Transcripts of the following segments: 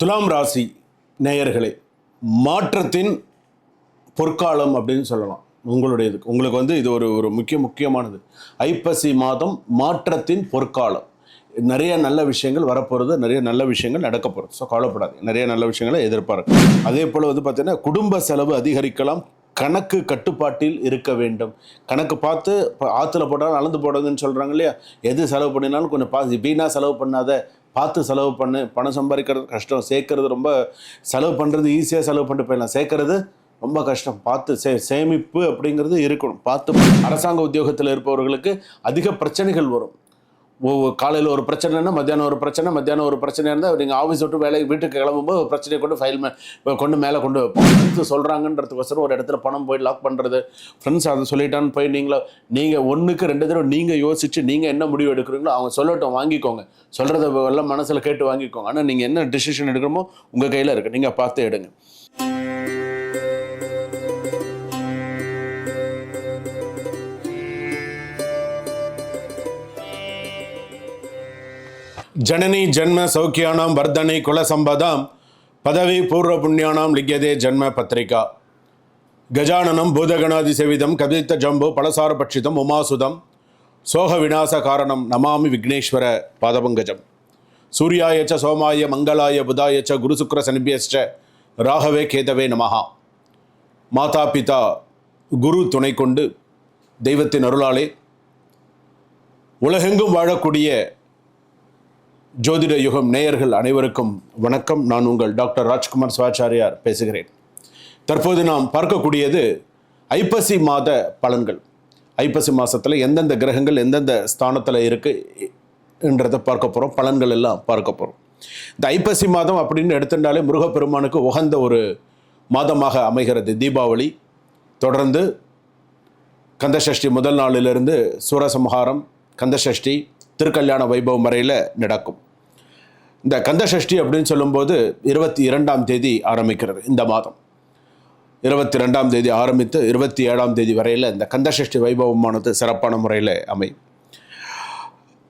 துலாம் ராசி நேயர்களே மாற்றத்தின் பொற்காலம் அப்படின்னு சொல்லலாம். உங்களுடையதுக்கு உங்களுக்கு வந்து இது ஒரு ஒரு முக்கிய முக்கியமானது. ஐப்பசி மாதம் மாற்றத்தின் பொற்காலம். நிறைய நல்ல விஷயங்கள் வரப்போகிறது நிறைய நல்ல விஷயங்கள் நடக்க போகிறது ஸோ கவலைப்படாது நிறைய நல்ல விஷயங்களை எதிர்பார்க்கு அதே போல் வந்து பார்த்திங்கன்னா குடும்ப செலவு அதிகரிக்கலாம். கணக்கு கட்டுப்பாட்டில் இருக்க வேண்டும். கணக்கு பார்த்து இப்போ ஆற்றுல போட்டாலும் அளந்து போடுறதுன்னு சொல்கிறாங்க இல்லையா? எது செலவு பண்ணினாலும் கொஞ்சம் பாதி வீணாக செலவு பண்ணாத பார்த்து செலவு பண்ணு பணம் சம்பாதிக்கிறது கஷ்டம். சேர்க்கறது ரொம்ப செலவு பண்ணுறது ஈஸியாக செலவு பண்ணிட்டு போயிடலாம். சேர்க்கறது ரொம்ப கஷ்டம். பார்த்து சே சேமிப்பு அப்படிங்கிறது இருக்கணும். பார்த்து அரசாங்க உத்தியோகத்தில் இருப்பவர்களுக்கு அதிக பிரச்சனைகள் வரும். ஒவ்வொரு காலையில் ஒரு பிரச்சனைனா மத்தியானம் ஒரு பிரச்சனை மத்தியானம் ஒரு பிரச்சனை இருந்தால் நீங்கள் ஆஃபீஸ் விட்டு வேலைக்கு வீட்டுக்கு கிளம்பும்போது ஒரு பிரச்சனையை கொண்டு ஃபைல் மே கொண்டு மேலே கொண்டு வைப்போம். ஃப்ரெண்ட்ஸ் சொல்கிறாங்கன்றதுக்கோசரம் ஒரு இடத்துல பணம் போய் லாக் பண்ணுறது ஃப்ரெண்ட்ஸ் அதை சொல்லிட்டான்னு போய் நீங்களோ நீங்கள் ஒன்றுக்கு ரெண்டு தடவை நீங்கள் யோசிச்சு நீங்கள் என்ன முடிவு எடுக்கிறீங்களோ அவங்க சொல்லட்டும் வாங்கிக்கோங்க. சொல்கிறத எல்லாம் மனசில் கேட்டு வாங்கிக்கோங்க. ஆனால் நீங்கள் என்ன டிசிஷன் எடுக்கிறோமோ உங்கள் கையில் இருக்குது நீங்கள் பார்த்து எடுங்க. ஜனனி ஜென்ம சௌக்கியானாம் வர்தனை குலசம்பதாம் பதவி பூர்வ புண்ணியானாம் லிக்கியதே ஜன்ம பத்திரிகா. கஜானனம் பூதகணாதி சேவிதம் கதித்த ஜம்பு பலசார பட்சிதம் உமாசுதம் சோக விநாச காரணம் நமாமி விக்னேஸ்வர பாதபங்கஜம். சூர்யாயச்ச சோமாய மங்களாய புதாயச்ச ச சனிபியச்ச ராகவே கேதவே நமஹா. மாதா பிதா குரு துணை கொண்டு தெய்வத்தின் அருளாலே உலகெங்கும் வாழக்கூடிய ஜோதிட யுகம் நேயர்கள் அனைவருக்கும் வணக்கம். நான் உங்கள் டாக்டர் ராஜ்குமார் சிவாச்சாரியார் பேசுகிறேன். தற்போது நாம் பார்க்கக்கூடியது ஐப்பசி மாத பலன்கள். ஐப்பசி மாதத்தில் எந்தெந்த கிரகங்கள் எந்தெந்த ஸ்தானத்தில் இருக்குன்றதை பார்க்க போகிறோம் பலன்கள் எல்லாம் பார்க்க போகிறோம் இந்த ஐப்பசி மாதம் அப்படின்னு எடுத்துட்டாலே முருகப்பெருமானுக்கு உகந்த ஒரு மாதமாக அமைகிறது. தீபாவளி தொடர்ந்து கந்தசஷ்டி முதல் நாளிலிருந்து சூரசம்ஹாரம் கந்தசஷ்டி திருக்கல்யாண வைபவம் வரையில் நடக்கும். இந்த கந்தசஷ்டி அப்படின்னு சொல்லும்போது இருபத்தி இரண்டாம் தேதி ஆரம்பிக்கிறது இந்த மாதம். இருபத்தி ரெண்டாம் தேதி ஆரம்பித்து இருபத்தி ஏழாம் தேதி வரையில் இந்த கந்தசஷ்டி வைபவமானது சிறப்பான முறையில் அமையும்.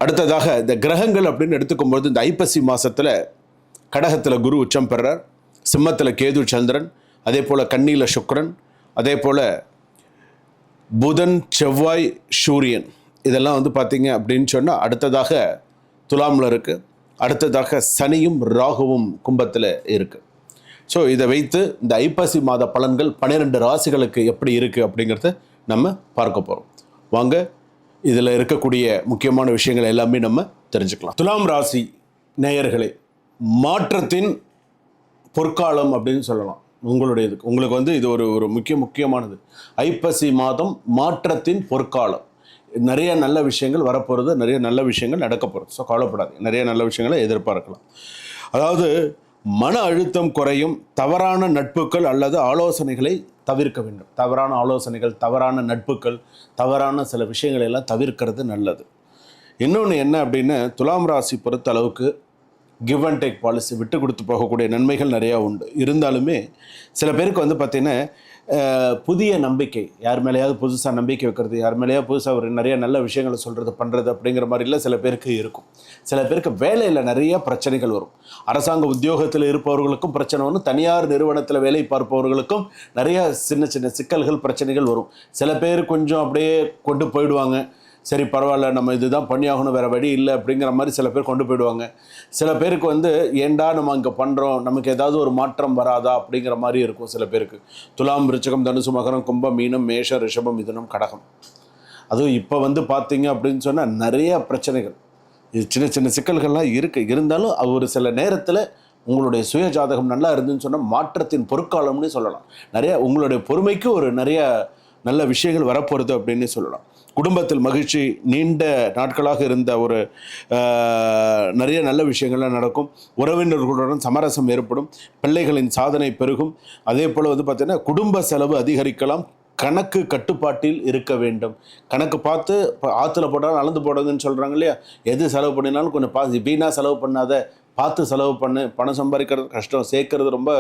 அடுத்ததாக இந்த கிரகங்கள் அப்படின்னு எடுத்துக்கும்போது இந்த ஐப்பசி மாதத்தில் கடகத்தில் குரு உச்சம் பெறார். சிம்மத்தில் கேது சந்திரன் அதே போல் கன்னியில் சுக்ரன் அதே போல் புதன் செவ்வாய் சூரியன். இதெல்லாம் வந்து பார்த்தீங்க அப்படின்னு சொன்னால் அடுத்ததாக துலாமில் இருக்குது அடுத்ததாக சனியும் ராகுவும் கும்பத்தில் இருக்குது ஸோ இதை வைத்து இந்த ஐப்பசி மாத பலன்கள் பன்னிரெண்டு ராசிகளுக்கு எப்படி இருக்குது அப்படிங்கிறத நம்ம பார்க்க போகிறோம் வாங்க இதில் இருக்கக்கூடிய முக்கியமான விஷயங்கள் எல்லாமே நம்ம தெரிஞ்சுக்கலாம். துலாம் ராசி நேயர்களே மாற்றத்தின் பொற்காலம் அப்படின்னு சொல்லலாம். உங்களுடைய இதுக்கு உங்களுக்கு வந்து இது ஒரு ஒரு முக்கிய முக்கியமானது. ஐப்பசி மாதம் மாற்றத்தின் பொற்காலம். நிறைய நல்ல விஷயங்கள் வரப்போகிறது நிறைய நல்ல விஷயங்கள் நடக்க போகிறது ஸோ கவலைப்படாது நிறைய நல்ல விஷயங்களை எதிர்பார்க்கலாம். அதாவது மன அழுத்தம் குறையும் தவறான நட்புகள் அல்லது ஆலோசனைகளை தவிர்க்க வேண்டும். தவறான ஆலோசனைகள் தவறான நட்புகள் தவறான சில விஷயங்களை எல்லாம் தவிர்க்கிறது நல்லது. இன்னொன்று என்ன அப்படின்னு துலாம் ராசி பொறுத்த அளவுக்கு கிவ் அண்ட் டேக் பாலிசி விட்டு கொடுத்து போகக்கூடிய நன்மைகள் நிறையா உண்டு. இருந்தாலுமே சில பேருக்கு வந்து பார்த்திங்கன்னா புதிய நம்பிக்கை. யார் மேலேயாவது புதுசாக நம்பிக்கை வைக்கிறது யார் மேலேயாவது புதுசாக ஒரு நிறைய நல்ல விஷயங்களை சொல்கிறது பண்ணுறது அப்படிங்கிற மாதிரிலாம் சில பேருக்கு இருக்கும். சில பேருக்கு வேலையில் நிறைய பிரச்சனைகள் வரும். அரசாங்க உத்தியோகத்தில் இருப்பவர்களுக்கும் பிரச்சனை வரும். தனியார் நிறுவனத்தில் வேலை பார்ப்பவர்களுக்கும் நிறைய சின்ன சின்ன சிக்கல்கள் பிரச்சனைகள் வரும். சில பேர் கொஞ்சம் அப்படியே கொண்டு போயிடுவாங்க. சரி பரவாயில்ல நம்ம இதுதான் பண்ணியாகணும் வேறு வழி இல்லை அப்படிங்கிற மாதிரி சில பேர் கொண்டு போயிடுவாங்க. சில பேருக்கு வந்து ஏண்டா நம்ம இங்கே பண்ணுறோம் நமக்கு ஏதாவது ஒரு மாற்றம் வராதா அப்படிங்கிற மாதிரி இருக்கும் சில பேருக்கு. துலாம் ரிச்சகம் தனுசு மகரம் கும்பம் மீனம் மேஷ ரிஷபம் மிதுனம் கடகம். அதுவும் இப்போ வந்து பார்த்தீங்க அப்படின்னு சொன்னால் நிறைய பிரச்சனைகள். இது சின்ன சின்ன சிக்கல்கள்லாம் இருக்குது இருந்தாலும் அது ஒரு சில நேரத்தில் உங்களுடைய சுய ஜாதகம் நல்லா இருந்துன்னு சொன்னால் மாற்றத்தின் பொற்காலம்னு சொல்லலாம். நிறைய உங்களுடைய பொறுமைக்கு ஒரு நிறைய நல்ல விஷயங்கள் வரப்போகிறது அப்படின்னு சொல்லலாம். குடும்பத்தில் மகிழ்ச்சி நீண்ட நாட்களாக இருந்த ஒரு நிறைய நல்ல விஷயங்கள்லாம் நடக்கும். உறவினர்களுடன் சமரசம் ஏற்படும். பிள்ளைகளின் சாதனை பெருகும். அதே போல் வந்து பார்த்திங்கன்னா குடும்ப செலவு அதிகரிக்கலாம். கணக்கு கட்டுப்பாட்டில் இருக்க வேண்டும். கணக்கு பார்த்து இப்போ ஆற்றுல போட்டாலும் அளந்து போடுறதுன்னு சொல்கிறாங்க இல்லையா? எது செலவு பண்ணினாலும் கொஞ்சம் பார்த்து வீணாக செலவு பண்ணாத பார்த்து செலவு பண்ணு. பணம் சம்பாதிக்கிறது கஷ்டம். சேர்க்கறது ரொம்ப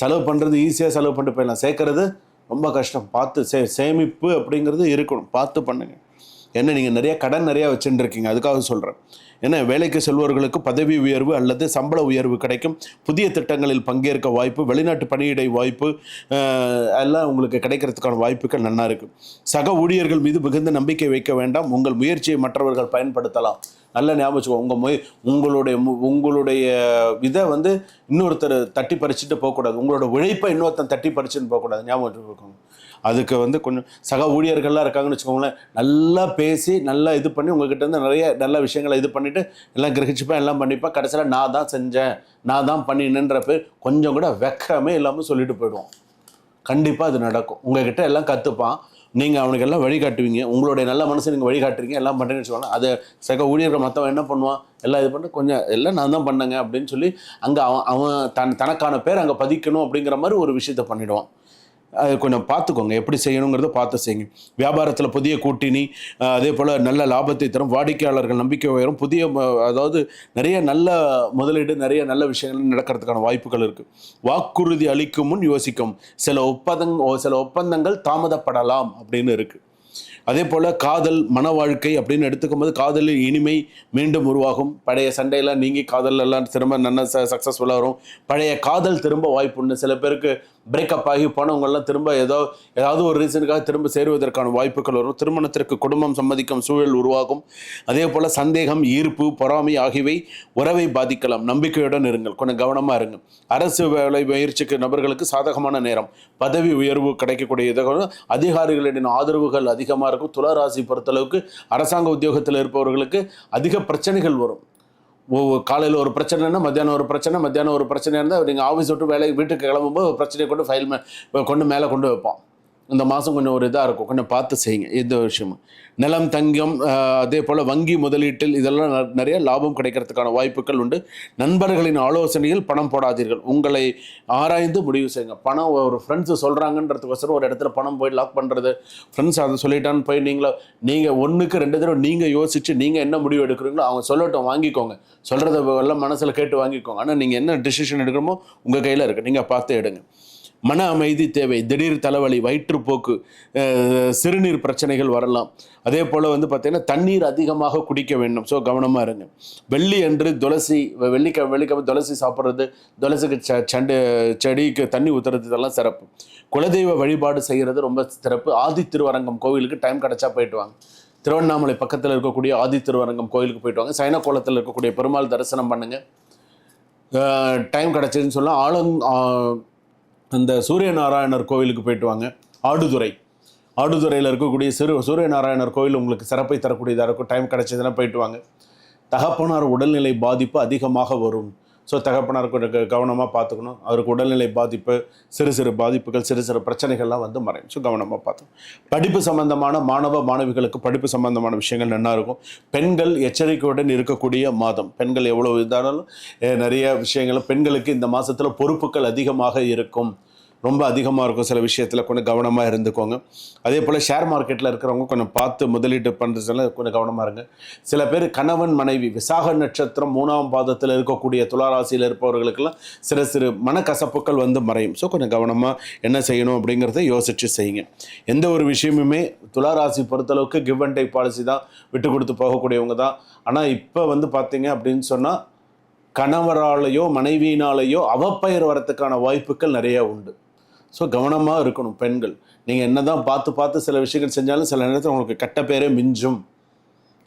செலவு பண்ணுறது ஈஸியாக செலவு பண்ணிட்டு போயிடலாம். சேர்க்கறது ரொம்ப கஷ்டம். பார்த்து சே சேமிப்பு அப்படிங்கிறது இருக்கணும். பார்த்து பண்ணுங்கள் ஏன்னா நீங்கள் நிறைய கடன் நிறையா வச்சுருக்கீங்க. அதுக்காக சொல்கிறேன் ஏன்னா வேலைக்கு செல்பவர்களுக்கு பதவி உயர்வு அல்லது சம்பள உயர்வு கிடைக்கும். புதிய திட்டங்களில் பங்கேற்க வாய்ப்பு வெளிநாட்டு பணியிடை வாய்ப்பு எல்லாம் உங்களுக்கு கிடைக்கிறதுக்கான வாய்ப்புகள் நல்லா இருக்குது சக ஊழியர்கள் மீது மிகுந்த நம்பிக்கை வைக்க வேண்டாம். உங்கள் முயற்சியை மற்றவர்கள் பயன்படுத்தலாம். நல்ல ஞாபகம் வச்சுக்கோ. உங்கள் மொய் உங்களுடைய மு- உங்களுடைய இதை வந்து இன்னொருத்தர் தட்டி பறிச்சுட்டு போகக்கூடாது. உங்களோட உழைப்பை இன்னொருத்தன் தட்டி பறிச்சுன்னு போகக்கூடாது. ஞாபகம் வச்சுக்கோங்க. அதுக்கு வந்து கொஞ்சம் சக ஊழியர்கள்லாம் இருக்காங்கன்னு வச்சுக்கோங்களேன். நல்லா பேசி நல்லா இது பண்ணி உங்ககிட்ட இருந்து நிறைய நல்ல விஷயங்களை இது பண்ணிவிட்டு எல்லாம் கிரகிச்சுப்பேன் எல்லாம் பண்ணிப்பேன். கடைசியில் நான் தான் செஞ்சேன். நான் தான் பண்ணினேன்ற பேர் கொஞ்சம் கூட வெக்கமே இல்லாமல் சொல்லிட்டு போயிடுவோம். கண்டிப்பாக அது நடக்கும். உங்ககிட்ட எல்லாம் கற்றுப்பான் நீங்கள் அவனுக்கு எல்லாம் வழிகாட்டுவீங்க. உங்களுடைய நல்ல மனசை நீங்கள் வழிகாட்டுறீங்க. எல்லாம் பண்ணுறீங்கன்னு சொல்லுவாங்க. அதை சக ஊழியர்கள் மற்றவன் என்ன பண்ணுவான்? எல்லாம் இது பண்ண கொஞ்சம் எல்லாம் நான் தான் பண்ணேங்க அப்படின்னு சொல்லி அங்கே அவன் அவன் தன் தனக்கான பேர் அங்கே பதிக்கணும் அப்படிங்கிற மாதிரி ஒரு விஷயத்த பண்ணிவிடுவான் அது கொஞ்சம் பார்த்துக்கோங்க. எப்படி செய்யணுங்கிறத பார்த்து செய்யுங்க. வியாபாரத்தில் புதிய கூட்டணி அதே போல் நல்ல லாபத்தை தரும் வாடிக்கையாளர்கள் நம்பிக்கை உயரும் புதிய அதாவது நிறைய நல்ல முதலீடு நிறைய நல்ல விஷயங்கள் நடக்கிறதுக்கான வாய்ப்புகள் இருக்குது வாக்குறுதி அளிக்கும் முன் யோசிக்கும். சில ஒப்பந்தங் சில ஒப்பந்தங்கள் தாமதப்படலாம் அப்படின்னு இருக்குது அதே போல் காதல் மன வாழ்க்கை அப்படின்னு எடுத்துக்கும் போது காதலில் இனிமை மீண்டும் உருவாகும். பழைய சண்டையெல்லாம் நீங்கி காதலெல்லாம் திரும்ப நல்ல சக்ஸஸ்ஃபுல்லாக வரும். பழைய காதல் திரும்ப வாய்ப்பு உண்டு. சில பேருக்கு பிரேக்கப் ஆகி போனவங்கெல்லாம் திரும்ப ஏதோ ஏதாவது ஒரு ரீசனுக்காக திரும்ப சேருவதற்கான வாய்ப்புகள் வரும். திருமணத்திற்கு குடும்பம் சம்மதிக்கும் சூழல் உருவாகும். அதே போல் சந்தேகம் ஈர்ப்பு பொறாமை ஆகியவை உறவை பாதிக்கலாம். நம்பிக்கையுடன் இருங்கள். கொஞ்சம் கவனமாக இருங்க. அரசு வேலை முயற்சிக்கு நபர்களுக்கு சாதகமான நேரம். பதவி உயர்வு கிடைக்கக்கூடிய இதாக அதிகாரிகளின் ஆதரவுகள் அதிகமாக இருக்கும். துளராசி பொறுத்தளவுக்கு அரசாங்க உத்தியோகத்தில் இருப்பவர்களுக்கு அதிக பிரச்சனைகள் வரும். ஒவ்வொரு காலையில் ஒரு பிரச்சனைனா மத்தியானம் ஒரு பிரச்சனை மத்தியானம் ஒரு பிரச்சனை இருந்தால் நீங்கள் ஆஃபீஸ் விட்டு வேலை வீட்டுக்கு கிளம்பும்போது ஒரு பிரச்சனையை கொண்டு ஃபைல் மே கொண்டு மேலே கொண்டு வைப்போம் இந்த மாதம் கொஞ்சம் ஒரு இதாக இருக்கும். கொஞ்சம் பார்த்து செய்யுங்க. எந்த விஷயமும் நிலம் தங்கம் அதே போல் வங்கி முதலீட்டில் இதெல்லாம் நிறைய லாபம் கிடைக்கிறதுக்கான வாய்ப்புகள் உண்டு. நண்பர்களின் ஆலோசனையில் பணம் போடாதீர்கள். உங்களை ஆராய்ந்து முடிவு செய்யுங்க. பணம் ஒரு ஃப்ரெண்ட்ஸு சொல்கிறாங்கன்றதுக்கோசரம் ஒரு இடத்துல பணம் போய் லாக் பண்ணுறது ஃப்ரெண்ட்ஸ் அதை சொல்லிட்டான்னு போய் நீங்களோ நீங்கள் ஒன்றுக்கு ரெண்டு தடவை நீங்கள் யோசிச்சு நீங்கள் என்ன முடிவு எடுக்கிறீங்களோ அவங்க சொல்லட்டும் வாங்கிக்கோங்க. சொல்கிறத எல்லாம் மனசில் கேட்டு வாங்கிக்கோங்க. ஆனால் நீங்கள் என்ன டிசிஷன் எடுக்கணுமோ உங்கள் கையில் இருக்குது நீங்கள் பார்த்து எடுங்க. மன அமைதி தேவை. திடீர் தலைவலி வயிற்றுப்போக்கு சிறுநீர் பிரச்சனைகள் வரலாம். அதே போல் வந்து பார்த்திங்கன்னா தண்ணீர் அதிகமாக குடிக்க வேண்டும். ஸோ கவனமாக இருங்க. வெள்ளி அன்று துளசி வெள்ளிக்க வெள்ளிக்கிழமை துளசி சாப்பிட்றது துளசிக்கு ச சண்டு செடிக்கு தண்ணி ஊற்றுறது இதெல்லாம் சிறப்பு. குலதெய்வ வழிபாடு செய்கிறது ரொம்ப சிறப்பு. ஆதி திருவரங்கம் கோவிலுக்கு டைம் கிடச்சா போயிட்டு வாங்க திருவண்ணாமலை பக்கத்தில் இருக்கக்கூடிய ஆதி திருவரங்கம் கோயிலுக்கு போயிட்டு வாங்க சைன கோலத்தில் இருக்கக்கூடிய பெருமாள் தரிசனம் பண்ணுங்கள் டைம் கிடச்சதுன்னு சொல்ல ஆளுங் அந்த சூரியநாராயணர் கோவிலுக்கு போயிட்டு வாங்க. ஆடுதுறை. ஆடுதுறையில் இருக்கக்கூடிய சிறு சூரியநாராயணர் கோவில் உங்களுக்கு சிறப்பை தரக்கூடியதாக இருக்கும். டைம் கிடச்சதுன்னா போயிட்டு வாங்க. தகப்பனார் உடல்நிலை பாதிப்பு அதிகமாக வரும். ஸோ தகப்பனார் கொஞ்சம் கவனமாக பார்த்துக்கணும். அவருக்கு உடல்நிலை பாதிப்பு சிறு சிறு பாதிப்புகள் சிறு சிறு பிரச்சனைகள்லாம் வந்து மறையும். ஸோ கவனமாக பார்த்துக்கணும். படிப்பு சம்பந்தமான மாணவ மாணவிகளுக்கு படிப்பு சம்பந்தமான விஷயங்கள் நல்லா இருக்கும். பெண்கள் எச்சரிக்கையுடன் இருக்கக்கூடிய மாதம். பெண்கள் எவ்வளோ இருந்தாலும் நிறைய விஷயங்களும் பெண்களுக்கு இந்த மாதத்தில் பொறுப்புகள் அதிகமாக இருக்கும். ரொம்ப அதிகமாக இருக்கும் சில விஷயத்தில். கொஞ்சம் கவனமாக இருந்துக்கோங்க. அதே போல் ஷேர் மார்க்கெட்டில் இருக்கிறவங்க கொஞ்சம் பார்த்து முதலீடு பண்ணுறதுல கொஞ்சம் கவனமாக இருங்க. சில பேர் கணவன் மனைவி விசாக நட்சத்திரம் மூணாம் பாதத்தில் இருக்கக்கூடிய துளாராசியில் இருப்பவர்களுக்கெல்லாம் சிறு சிறு மனக்கசப்புகள் வந்து மறையும். ஸோ கொஞ்சம் கவனமாக என்ன செய்யணும் அப்படிங்கிறத யோசித்து செய்யுங்க. எந்த ஒரு விஷயமுமே துளாராசி பொறுத்தளவுக்கு கிவ் அண்ட் டேக் பாலிசி தான் விட்டு கொடுத்து போகக்கூடியவங்க தான். ஆனால் இப்போ வந்து பார்த்தீங்க அப்படின்னு சொன்னால் கணவராலேயோ மனைவியினாலேயோ அவப்பெயர் வரத்துக்கான வாய்ப்புகள் நிறைய உண்டு. ஸோ கவனமாக இருக்கணும் பெண்கள். நீங்கள் என்ன தான் பார்த்து பார்த்து சில விஷயங்கள் செஞ்சாலும் சில நேரத்தில் உங்களுக்கு கெட்ட பேரே மிஞ்சும்.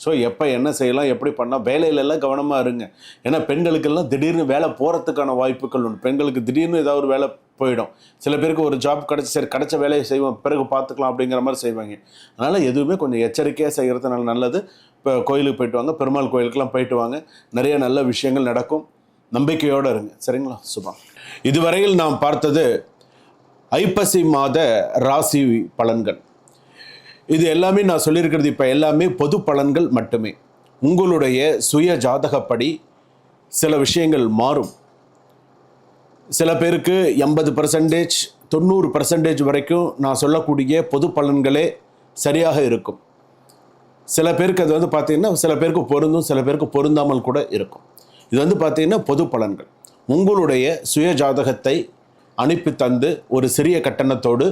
ஸோ எப்போ என்ன செய்யலாம் எப்படி பண்ணால் வேலையிலெல்லாம் கவனமாக இருங்க. ஏன்னா பெண்களுக்கெல்லாம் திடீர்னு வேலை போகிறதுக்கான வாய்ப்புகள் உண்டு. பெண்களுக்கு திடீர்னு ஏதாவது ஒரு வேலை போயிடும். சில பேருக்கு ஒரு ஜாப் கிடச்சி சரி கிடச்ச வேலையை செய்வோம் பிறகு பார்த்துக்கலாம் அப்படிங்கிற மாதிரி செய்வாங்க. அதனால் எதுவுமே கொஞ்சம் எச்சரிக்கையாக செய்கிறதுனால நல்லது. இப்போ கோயிலுக்கு போயிட்டு வாங்க பெருமாள் கோயிலுக்கெல்லாம் போயிட்டு வாங்க. நிறைய நல்ல விஷயங்கள் நடக்கும். நம்பிக்கையோடு இருங்க. சரிங்களா? சுபம். இதுவரையில் நாம் பார்த்தது ஐப்பசி மாத ராசி பலன்கள். இது எல்லாமே நான் சொல்லியிருக்கிறது இப்போ எல்லாமே பொது பலன்கள் மட்டுமே. உங்களுடைய சுய ஜாதகப்படி சில விஷயங்கள் மாறும். சில பேருக்கு எண்பது பர்சன்டேஜ் தொண்ணூறு பர்சன்டேஜ் வரைக்கும் நான் சொல்லக்கூடிய பொது பலன்களே சரியாக இருக்கும். சில பேருக்கு அது வந்து பார்த்தீங்கன்னா சில பேருக்கு பொருந்தும் சில பேருக்கு பொருந்தாமல் கூட இருக்கும். இது வந்து பார்த்திங்கன்னா பொது பலன்கள். உங்களுடைய சுய ஜாதகத்தை அனுப்பி தந்து ஒரு சிறிய கட்டணத்தோடு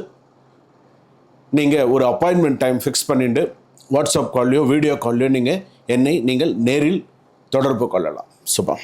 நீங்கள் ஒரு அப்பாயின்மெண்ட் டைம் ஃபிக்ஸ் பண்ணிட்டு வாட்ஸ்அப் கால்லையோ வீடியோ கால்லையோ நீங்கள் என்னை நீங்கள் நேரில் தொடர்பு கொள்ளலாம். சுபம்.